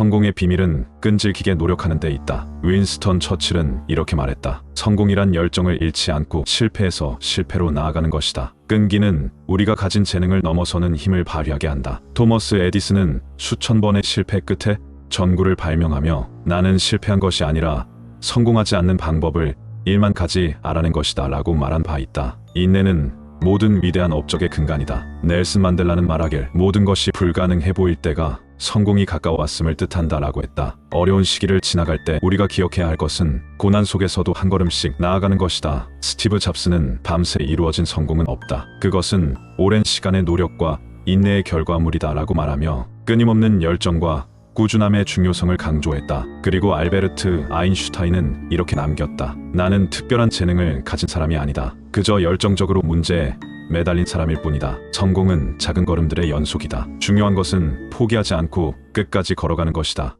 성공의 비밀은 끈질기게 노력하는 데 있다. 윈스턴 처칠은 이렇게 말했다. 성공이란 열정을 잃지 않고 실패에서 실패로 나아가는 것이다. 끈기는 우리가 가진 재능을 넘어서는 힘을 발휘하게 한다. 토머스 에디슨은 수천 번의 실패 끝에 전구를 발명하며 나는 실패한 것이 아니라 성공하지 않는 방법을 일만 가지 알아낸 것이다 라고 말한 바 있다. 인내는 모든 위대한 업적의 근간이다. 넬슨 만델라는 말하길 모든 것이 불가능해 보일 때가 성공이 가까워왔음을 뜻한다라고 했다. 어려운 시기를 지나갈 때 우리가 기억해야 할 것은 고난 속에서도 한 걸음씩 나아가는 것이다. 스티브 잡스는 밤새 이루어진 성공은 없다. 그것은 오랜 시간의 노력과 인내의 결과물이다라고 말하며 끊임없는 열정과 꾸준함의 중요성을 강조했다. 그리고 알베르트 아인슈타인은 이렇게 남겼다. 나는 특별한 재능을 가진 사람이 아니다. 그저 열정적으로 문제에 매달린 사람일 뿐이다. 성공은 작은 걸음들의 연속이다. 중요한 것은 포기하지 않고 끝까지 걸어가는 것이다.